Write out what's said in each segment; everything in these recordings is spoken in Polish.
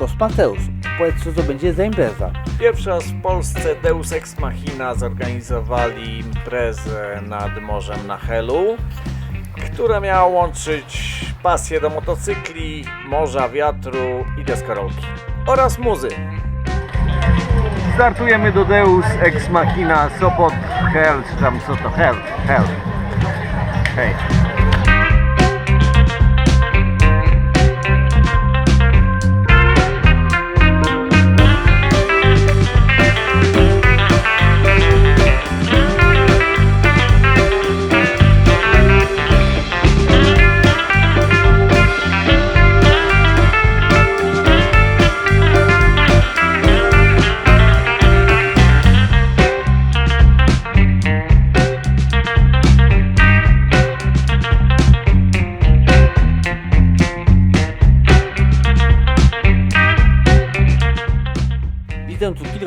Eus Deus Cosmateus. Powiedz co to będzie za impreza. Pierwszy raz w Polsce Deus Ex Machina zorganizowali imprezę nad morzem na Helu, która miała łączyć pasję do motocykli, morza, wiatru i deskorolki oraz muzy. Startujemy do Deus Ex Machina Sopot Hell, czy tam co to Hell, Hell. Hej.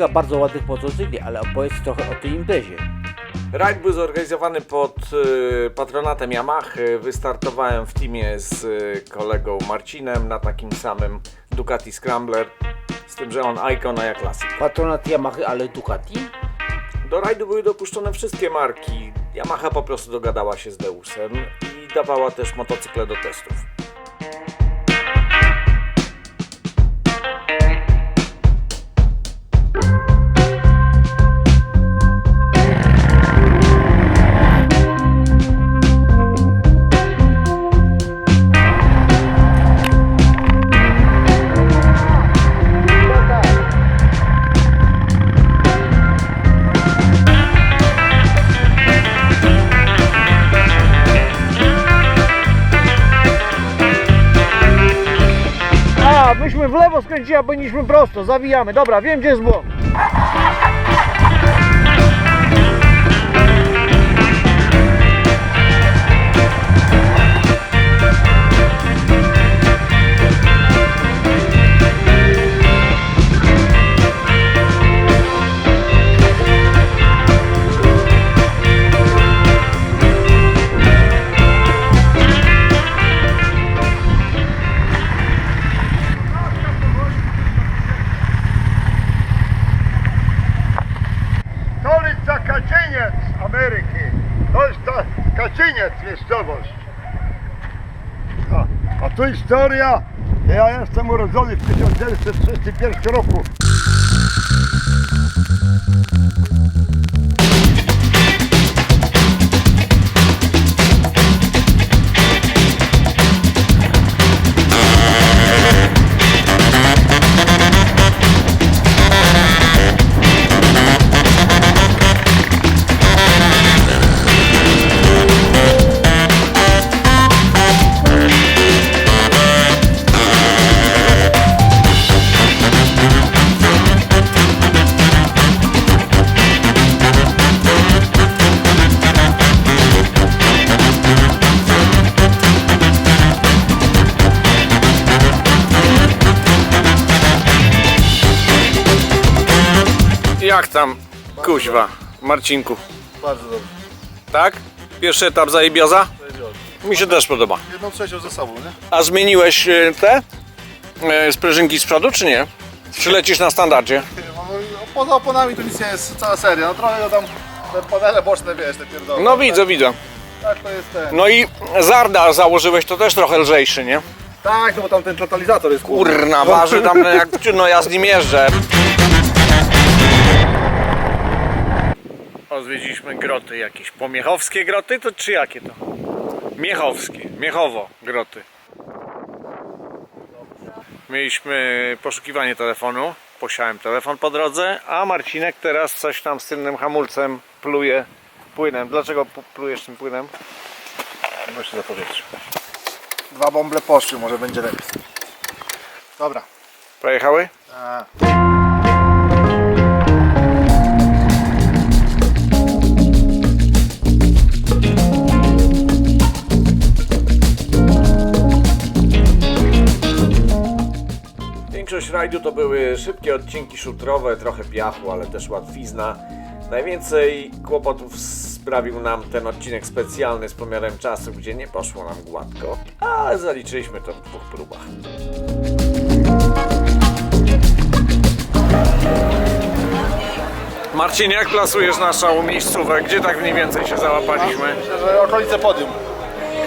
Kilka bardzo ładnych motocykli, ale opowiedz trochę o tej imprezie. Rajd był zorganizowany pod y, patronatem Yamaha. Wystartowałem w teamie z y, kolegą Marcinem na takim samym Ducati Scrambler, z tym, że on Icon, a ja Classic. Patronat Yamaha, ale Ducati? Do rajdu były dopuszczone wszystkie marki. Yamaha po prostu dogadała się z Deusem i dawała też motocykle do testów. Myśmy w lewo skręcili, a powinniśmy prosto. Zawijamy. Dobra, wiem gdzie jest błąd. Kaczyniec Ameryki. To jest ta Kaczyniec miejscowość. A, a tu historia. Ja jestem urodzony w 1931 roku. Jak tam, kuźwa, Marcinku? Bardzo dobrze. Tak? Pierwszy etap zajebioza? Mi się też podoba. Jedną trzecią ze sobą, nie? A zmieniłeś y, te y, sprężynki z przodu, czy nie? Czy lecisz na standardzie? No, Poza oponami to nic nie jest, cała seria. No trochę tam te panele boczne, wiesz, te pierdoły. No widzę, widzę. Tak, to jest ten. No i Zarda założyłeś, to też trochę lżejszy, nie? Tak, no bo tam ten totalizator jest Kurna, waży tam jak, no ja z nim jeżdżę. Odwiedziliśmy groty jakieś. Pomiechowskie groty, to czy jakie to? Miechowskie, Miechowo groty. Mieliśmy poszukiwanie telefonu. Posiałem telefon po drodze, a Marcinek teraz coś tam z tylnym hamulcem pluje płynem. Dlaczego plujesz tym płynem? Właśnie za powietrze. Dwa bąble poszły, może będzie lepiej. Dobra. Pojechały? A. Rajdu to były szybkie odcinki szutrowe, trochę piachu, ale też łatwizna. Najwięcej kłopotów sprawił nam ten odcinek specjalny z pomiarem czasu, gdzie nie poszło nam gładko, ale zaliczyliśmy to w dwóch próbach. Marcin, jak plasujesz naszą miejscówkę? Gdzie tak mniej więcej się załapaliśmy? Myślę, że okolice podium.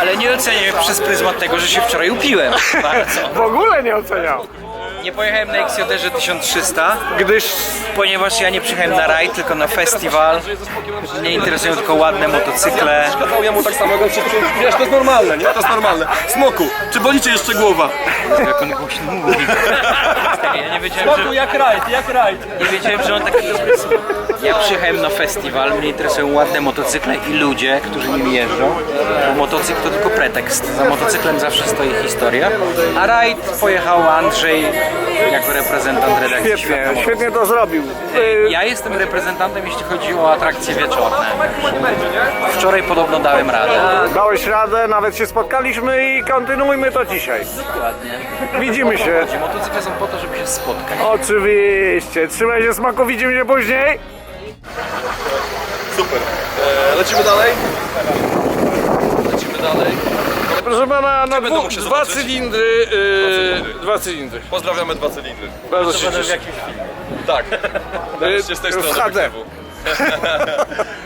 Ale nie ocenię przez pryzmat tego, że się wczoraj upiłem. Bardzo. W ogóle nie oceniam. Nie pojechałem na XJR 1300, Gdyż ponieważ ja nie przyjechałem na rajd, tylko na festiwal. Mnie interesują tylko ładne motocykle. Kazał jemu tak samo. Wiesz, to jest normalne, nie? To jest normalne. Smoku, czy boli cię jeszcze głowa? Jak on głośno mówi. Ja nie wiedziałem, że, jak rajd, jak rajd. nie wiedziałem, że on taki jest. Ja przyjechałem na festiwal, mnie interesują ładne motocykle i ludzie, którzy nimi jeżdżą. Bo motocykl to tylko pretekst. Za motocyklem zawsze stoi historia. A rajd pojechał Andrzej jako reprezentant redakcji świetnie, Świata świetnie to zrobił. Y, Ja jestem reprezentantem, jeśli chodzi o atrakcje wieczorne. Wczoraj podobno dałem radę. Dałeś radę, nawet się spotkaliśmy i kontynuujmy to dzisiaj. Dokładnie. Widzimy się. Motocykle są po to, żeby się spotkać. Oczywiście. Trzymaj się smaku, widzimy się później. Super. E, lecimy dalej? Proszę pana, na dwu, dwa zobaczyć? cylindry, yy, dwa cylindry. Pozdrawiamy dwa cylindry. Bardzo się cieszę. jakimś filmie. Tak. Nareszcie z tej w strony HD.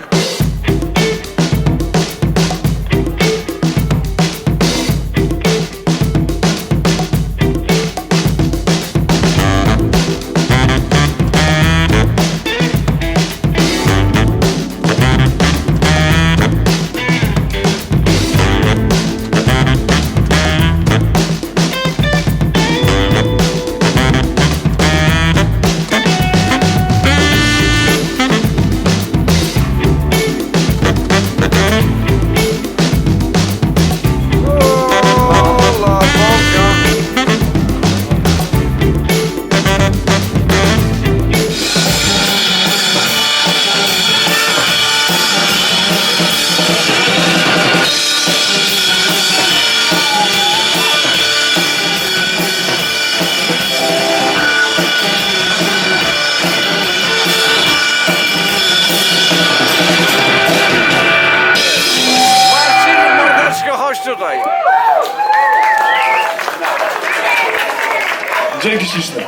Krishna.